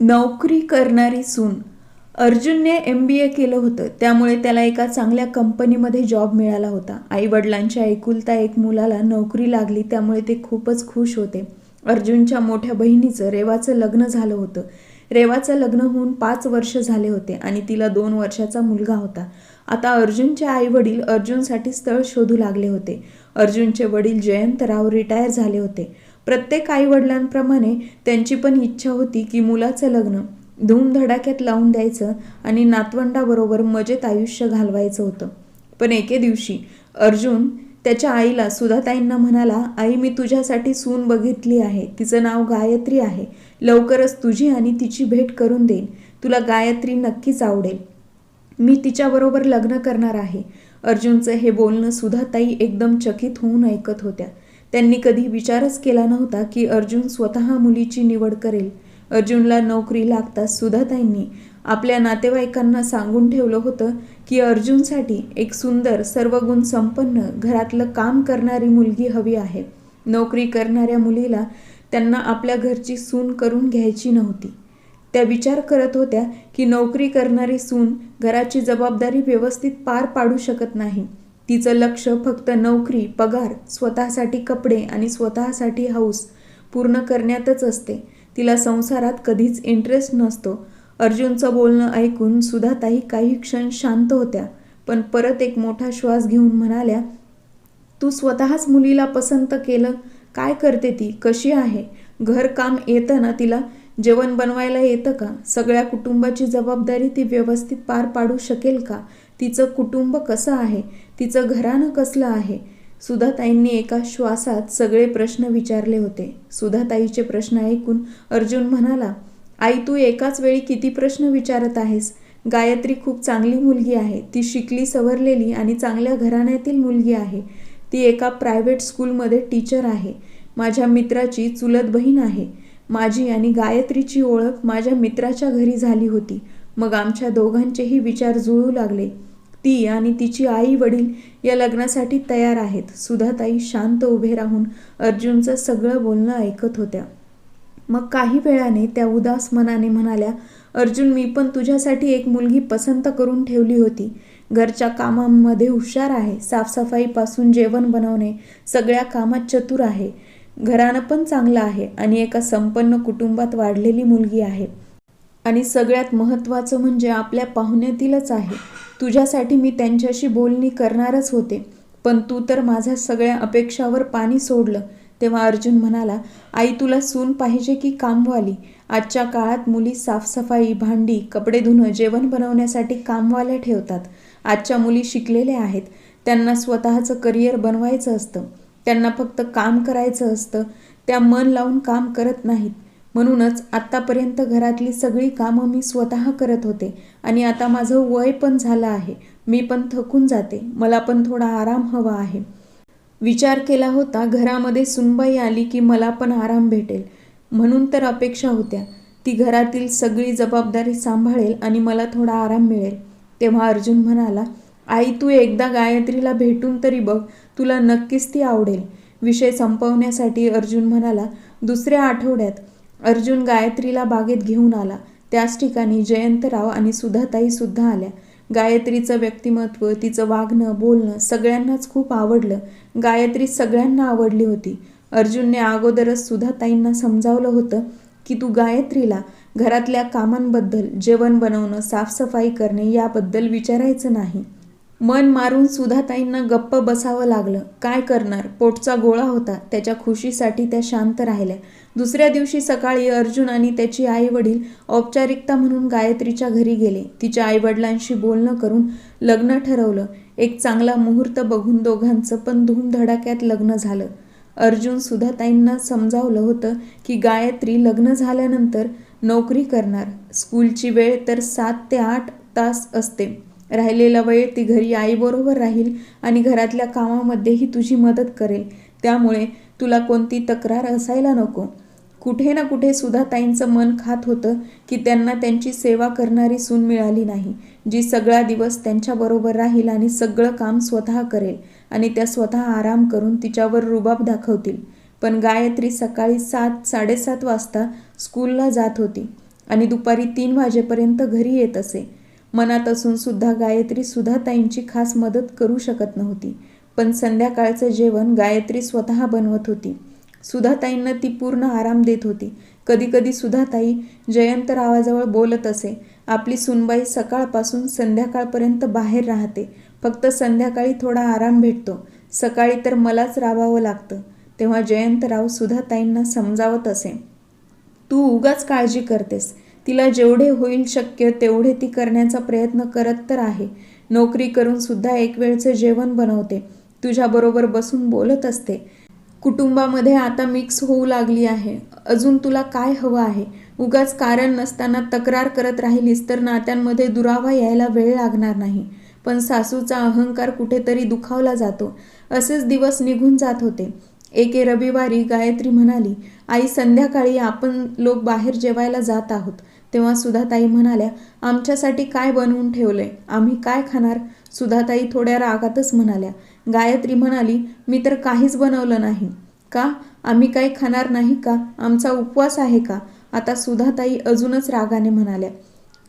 नोकरी करणारी सून. अर्जुनने एम बी ए केलं होतं. त्यामुळे त्याला एका चांगल्या कंपनीमध्ये जॉब मिळाला होता. आई वडिलांच्या एकुलता एक मुलाला नोकरी लागली त्यामुळे ते खूपच खुश होते. अर्जुनच्या मोठ्या बहिणीचं रेवाचं लग्न झालं होतं. रेवाचं लग्न होऊन पाच वर्ष झाले होते आणि तिला दोन वर्षाचा मुलगा होता. आता अर्जुनचे आई वडील अर्जुनसाठी स्थळ शोधू लागले होते. अर्जुनचे वडील जयंतराव रिटायर झाले होते. प्रत्येक आईवडिलांप्रमाणे त्यांची पण इच्छा होती की मुलाचं लग्न धूमधडाक्यात लावून द्यायचं आणि नातवंडाबरोबर मजेत आयुष्य घालवायचं होतं. पण एके दिवशी अर्जुन त्याच्या आईला सुधाताईंना म्हणाला आई मी तुझ्यासाठी सून बघितली आहे. तिचं नाव गायत्री आहे. लवकरच तुझी आणि तिची भेट करून देईन. तुला गायत्री नक्कीच आवडेल. मी तिच्याबरोबर लग्न करणार आहे. अर्जुनचं हे बोलणं सुधाताई एकदम चकित होऊन ऐकत होत्या. त्यांनी कधी विचारच केला नव्हता की अर्जुन स्वतः मुलीची निवड करेल. अर्जुनला नोकरी लागताच सुधाताईंनी आपल्या नातेवाईकांना सांगून ठेवलं होतं की अर्जुनसाठी एक सुंदर सर्वगुण संपन्न घरातलं काम करणारी मुलगी हवी आहे. नोकरी करणाऱ्या मुलीला त्यांना आपल्या घरची सून करून घ्यायची नव्हती. त्या विचार करत होत्या की नोकरी करणारी सून घराची जबाबदारी व्यवस्थित पार पाडू शकत नाही. तिचं लक्ष फक्त नोकरी पगार स्वतःसाठी कपडे आणि स्वतःसाठी हाऊस पूर्ण करण्यातच असते. तिला संसारात कधीच इंटरेस्ट नसतो. अर्जुनचं बोलणं ऐकून सुधाताई काही क्षण शांत होत्या पण परत एक मोठा श्वास घेऊन म्हणाल्या तू स्वतःच मुलीला पसंत केलं? काय करते ती? कशी आहे? घरकाम येतं ना तिला? जेवण बनवायला येतं का? सगळ्या कुटुंबाची जबाबदारी ती व्यवस्थित पार पाडू शकेल का? तिचं कुटुंब कसं आहे? तिचं घराणं कसलं आहे? सुधाताईंनी एका श्वासात सगळे प्रश्न विचारले होते. सुधाताईचे प्रश्न ऐकून अर्जुन म्हणाला आई तू एकाच वेळी किती प्रश्न विचारत आहेस? गायत्री खूप चांगली मुलगी आहे. ती शिकली सवरलेली आणि चांगल्या घराण्यातील मुलगी आहे. ती एका प्रायव्हेट स्कूलमध्ये टीचर आहे. माझ्या मित्राची चुलत बहीण आहे. माझी आणि गायत्रीची ओळख माझ्या मित्राच्या घरी झाली होती. मग आमच्या दोघांचेही विचार जुळू लागले. ती आणि तिची आई वडील या लग्नासाठी तयार आहेत. सुधाताई शांत उभे राहून अर्जुनचं सगळं बोलणं ऐकत होत्या. मग काही वेळाने त्या उदास मनाने म्हणाल्या अर्जुन मी पण तुझ्यासाठी एक मुलगी पसंत करून ठेवली होती. घरच्या कामांमध्ये हुशार आहे. साफसफाईपासून जेवण बनवणे सगळ्या कामात चतुर आहे. घरानं पण चांगलं आहे आणि एका संपन्न कुटुंबात वाढलेली मुलगी आहे. आणि सगळ्यात महत्त्वाचं म्हणजे आपल्या पाहुण्यातीलच आहे. तुझ्यासाठी मी त्यांच्याशी बोलणी करणारच होते. पण तू तर माझ्या सगळ्या अपेक्षावर पाणी सोडलं. तेव्हा अर्जुन म्हणाला आई तुला सून पाहिजे की कामवाली? आजच्या काळात मुली साफसफाई भांडी कपडे धुणं जेवण बनवण्यासाठी कामवाल्या ठेवतात. आजच्या मुली शिकलेल्या आहेत. त्यांना स्वतःचं करिअर बनवायचं असतं. त्यांना फक्त काम करायचं असतं. त्या मन लावून काम करत नाहीत. म्हणूनच आत्तापर्यंत घरातली सगळी कामं मी स्वतः करत होते आणि आता माझं वय पण झालं आहे. मी पण थकून जाते. मला पण थोडा आराम हवा आहे. विचार केला होता घरामध्ये सुनबाई आली की मला पण आराम भेटेल. म्हणून तर अपेक्षा होत्या. ती घरातील सगळी जबाबदारी सांभाळेल आणि मला थोडा आराम मिळेल. तेव्हा अर्जुन म्हणाला आई तू एकदा गायत्रीला भेटून तरी बघ. तुला नक्कीच ती आवडेल. विषय संपवण्यासाठी अर्जुन म्हणाला दुसऱ्या आठवड्यात. अर्जुन गायत्रीला बागेत घेऊन आला. त्याच ठिकाणी जयंतराव आणि सुधाताई सुद्धा आल्या. गायत्रीचं व्यक्तिमत्व तिचं वागणं बोलणं सगळ्यांनाच खूप आवडलं. गायत्री सगळ्यांना आवडली होती. अर्जुनने अगोदरच सुधाताईंना समजावलं होतं की तू गायत्रीला घरातल्या कामांबद्दल जेवण बनवणं साफसफाई करणे याबद्दल विचारायचं नाही. मन मारून सुधाताईंना गप्प बसावं लागलं. काय करणार? पोटचा गोळा होता. त्याच्या खुशीसाठी त्या शांत राहिल्या. दुसऱ्या दिवशी सकाळी अर्जुन आणि त्याची आई वडील औपचारिकता म्हणून गायत्रीच्या घरी गेले. तिच्या आईवडिलांशी बोलणं करून लग्न ठरवलं. एक चांगला मुहूर्त बघून दोघांचं पण धूमधडाक्यात लग्न झालं. अर्जुन सुधाताईंना समजावलं होतं की गायत्री लग्न झाल्यानंतर नोकरी करणार. स्कूलची वेळ तर सात ते आठ तास असते. राहिलेला वेळ ती घरी आईबरोबर राहील आणि घरातल्या कामामध्येही तुझी मदत करेल. त्यामुळे तुला कोणती तक्रार असायला नको. कुठे ना कुठे सुधाताईंचं मन खात होतं की त्यांना त्यांची सेवा करणारी सून मिळाली नाही जी सगळा दिवस त्यांच्याबरोबर राहील आणि सगळं काम स्वतः करेल आणि त्या स्वतः आराम करून तिच्यावर रुबाब दाखवतील. पण गायत्री सकाळी सात साडेसात वाजता स्कूलला जात होती आणि दुपारी तीन वाजेपर्यंत घरी येत असे. मनात असून सुद्धा गायत्री सुधाताईंची खास मदत करू शकत नव्हती पण संध्याकाळचं जेवण गायत्री स्वतः बनवत होती. सुधाताईंना ती पूर्ण आराम देत होती. कधीकधी सुधाताई जयंतरावाजवळ बोलत असे आपली सुनबाई सकाळपासून संध्याकाळपर्यंत बाहेर राहते. फक्त संध्याकाळी थोडा आराम भेटतो. सकाळी तर मलाच राबावं लागतं. तेव्हा जयंतराव सुधाताईंना समजावत असे तू उगाच काळजी करतेस. तिला जेवढे होईल शक्य तेवढे ती करण्याचा प्रयत्न करत तर आहे. नोकरी करून सुद्धा एक वेळचं जेवण बनवते. तुझ्याबरोबर बसून बोलत असते. कुटुंबामध्ये आता मिक्स होऊ लागली आहे. अजून तुला काय हवं आहे? उगाच कारण नसताना तक्रार करत राहिलीस तर नात्यांमध्ये दुरावा यायला वेळ लागणार नाही. पण सासूचा अहंकार कुठेतरी दुखावला जातो. असेच दिवस निघून जात होते. एके रविवारी गायत्री म्हणाली आई संध्याकाळी आपण लोक बाहेर जेवायला जात आहोत. तेव्हा सुधाताई म्हणाल्या आमच्यासाठी काय बनवून ठेवलंय? आम्ही काय खाणार? सुधाताई थोड्या रागातच म्हणाल्या गायत्री म्हणाली मी तर काहीच बनवलं नाही. का? आम्ही काही खाणार नाही का? आमचा उपवास आहे का? आता सुधाताई अजूनच रागाने म्हणाल्या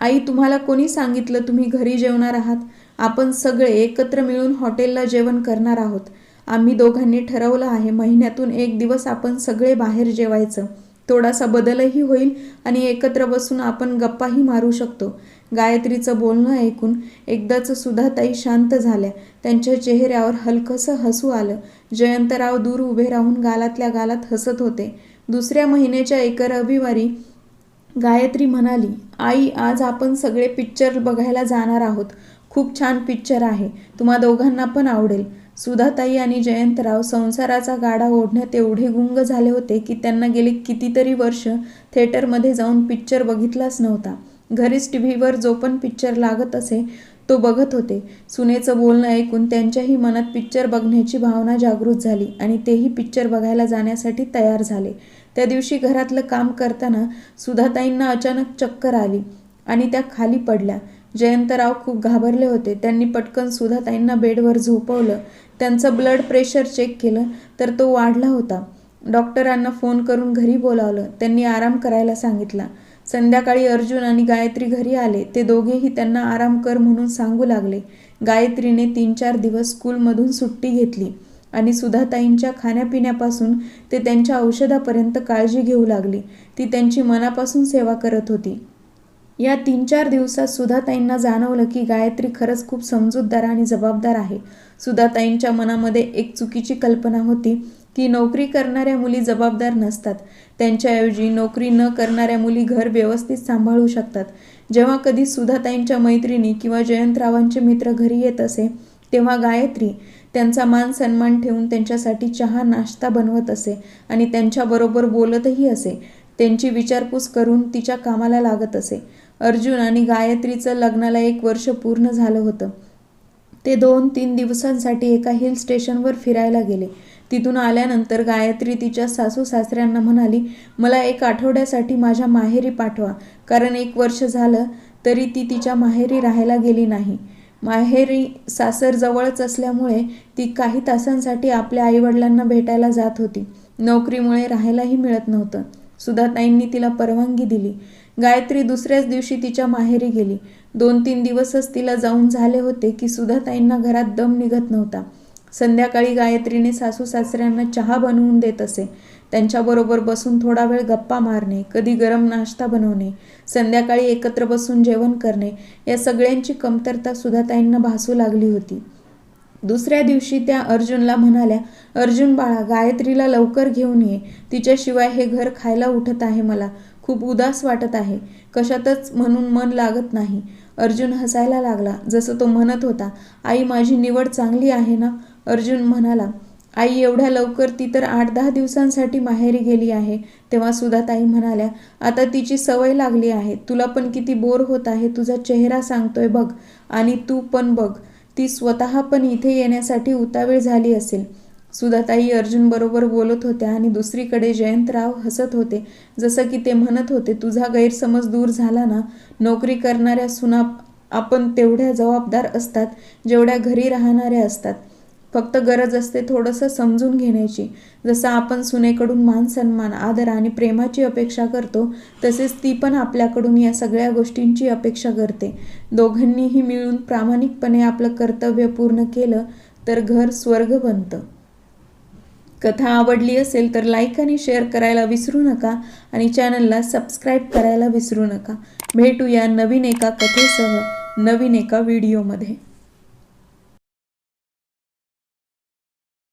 आई तुम्हाला कोणी सांगितलं तुम्ही घरी जेवणार आहात? आपण सगळे एकत्र मिळून हॉटेलला जेवण करणार आहोत. आम्ही दोघांनी ठरवलं आहे महिन्यातून एक दिवस आपण सगळे बाहेर जेवायचं. थोडासा बदलही होईल आणि एकत्र बसून आपण गप्पाही मारू शकतो. गायत्रीचं बोलणं ऐकून एकदाच सुधाताई शांत झाल्या. त्यांच्या चेहऱ्यावर हलकंसं हसू आलं. जयंतराव दूर उभे राहून गालातल्या गालात हसत होते. दुसऱ्या महिन्याच्या एका रविवारी गायत्री म्हणाली आई आज आपण सगळे पिक्चर बघायला जाणार आहोत. खूप छान पिक्चर आहे. तुम्हा दोघांना पण आवडेल. सुधाताई आणि जयंतराव संसाराचा गाडा ओढण्यात एवढे गुंग झाले होते की त्यांना गेले कितीतरी वर्ष थिएटरमध्ये जाऊन पिक्चर बघितलाच नव्हता. घरीच टी व्हीवर जो पण पिक्चर लागत असे तो बघत होते. सुनेचं बोलणं ऐकून त्यांच्याही मनात पिक्चर बघण्याची भावना जागृत झाली आणि तेही पिक्चर बघायला जाण्यासाठी तयार झाले. त्या दिवशी घरातलं काम करताना सुधाताईंना अचानक चक्कर आली आणि त्या खाली पडल्या. जयंतराव खूप घाबरले होते. त्यांनी पटकन सुधाताईंना बेडवर झोपवलं. त्यांचं ब्लड प्रेशर चेक केलं तर तो वाढला होता. डॉक्टरांना फोन करून घरी बोलावलं. त्यांनी आराम करायला सांगितला. संध्याकाळी अर्जुन आणि गायत्री घरी आले. ते दोघेही त्यांना आराम कर म्हणून सांगू लागले. गायत्रीने तीन चार दिवस स्कूलमधून सुट्टी घेतली आणि सुधाताईंच्या खाण्यापिण्यापासून ते त्यांच्या औषधापर्यंत काळजी घेऊ लागली. ती त्यांची मनापासून सेवा करत होती. या तीन चार दिवसात सुधाताईंना जाणवलं की गायत्री खरंच खूप समजूतदार आणि जबाबदार आहे. सुधाताईंच्या मनामध्ये एक चुकीची कल्पना होती. की नोकरी करणाऱ्या मुली जबाबदार नसतात. त्यांच्याऐवजी नोकरी न करणाऱ्या मुली घर व्यवस्थित सांभाळू शकतात. जेव्हा कधी सुधाताईंच्या मैत्रिणी किंवा जयंतरावांचे मित्र घरी येत असे तेव्हा गायत्री त्यांचा मान सन्मान ठेवून त्यांच्यासाठी चहा नाश्ता बनवत असे आणि त्यांच्याबरोबर बोलतही असे. त्यांची विचारपूस करून तिच्या कामाला लागत असे. अर्जुन आणि गायत्रीचं लग्नाला एक वर्ष पूर्ण झालं होतं. ते दोन तीन दिवसांसाठी एका हिल स्टेशनवर फिरायला गेले. तिथून आल्यानंतर गायत्री तिच्या सासू सासऱ्यांना म्हणाली मला एक आठवड्यासाठी माझ्या माहेरी पाठवा. कारण एक वर्ष झालं तरी ती तिच्या माहेरी राहायला गेली नाही. माहेरी सासर जवळच असल्यामुळे ती काही तासांसाठी आपल्या आईवडिलांना भेटायला जात होती. नोकरीमुळे राहायलाही मिळत नव्हतं. सुधाताईंनी तिला परवानगी दिली. गायत्री दुसऱ्याच दिवशी तिच्या माहेरी गेली. दोन तीन दिवसच तिला जाऊन झाले होते की सुधाताईंना घरात दम निघत नव्हता. संध्याकाळी गायत्रीने सासू सासऱ्यांना चहा बनवून देत असे. त्यांच्याबरोबर बसून थोडा वेळ गप्पा मारणे कधी गरम नाश्ता बनवणे संध्याकाळी एकत्र बसून जेवण करणे या सगळ्यांची कमतरता सुधाताईंना भासू लागली होती. दुसऱ्या दिवशी त्या अर्जुनला म्हणाल्या अर्जुन बाळा गायत्रीला लवकर घेऊन ये. तिच्याशिवाय हे घर खायला उठत आहे मला. खूप उदास वाटत आहे. कशातच म्हणून मन लागत नाही. अर्जुन हसायला लागला. जसं तो म्हणत होता आई माझी निवड चांगली आहे ना? अर्जुन म्हणाला आई एवढ्या लवकर ती तर आठ दहा दिवसांसाठी माहेरी गेली आहे. तेव्हा सुद्धा ताई म्हणाल्या आता तिची सवय लागली आहे. तुला पण किती बोर होत आहे तुझा चेहरा सांगतोय बघ आणि तू पण बघ. ती स्वतः पण इथे येण्यासाठी उतावीळ झाली असेल. सुधाताई अर्जुन बरोबर बोलत होत्या आणि दुसरीकडे जयंतराव हसत होते. जसं की ते म्हणत होते तुझा गैरसमज दूर झाला ना? नोकरी करणाऱ्या सुना आपण तेवढ्या जबाबदार असतात जेवढ्या घरी राहणाऱ्या असतात. फक्त गरज असते थोडंसं समजून घेण्याची. जसं आपण सुनेकडून मान सन्मान आदर आणि प्रेमाची अपेक्षा करतो तसेच ती पण आपल्याकडून या सगळ्या गोष्टींची अपेक्षा करते. दोघांनीही मिळून प्रामाणिकपणे आपलं कर्तव्य पूर्ण केलं तर घर स्वर्ग बनतं. कथा आवडली असेल तर लाईक आणि शेअर करायला विसरू नका आणि चॅनलला सबस्क्राईब करायला विसरू नका. भेटूया नवीन एका कथेसह नवीन एका व्हिडिओमध्ये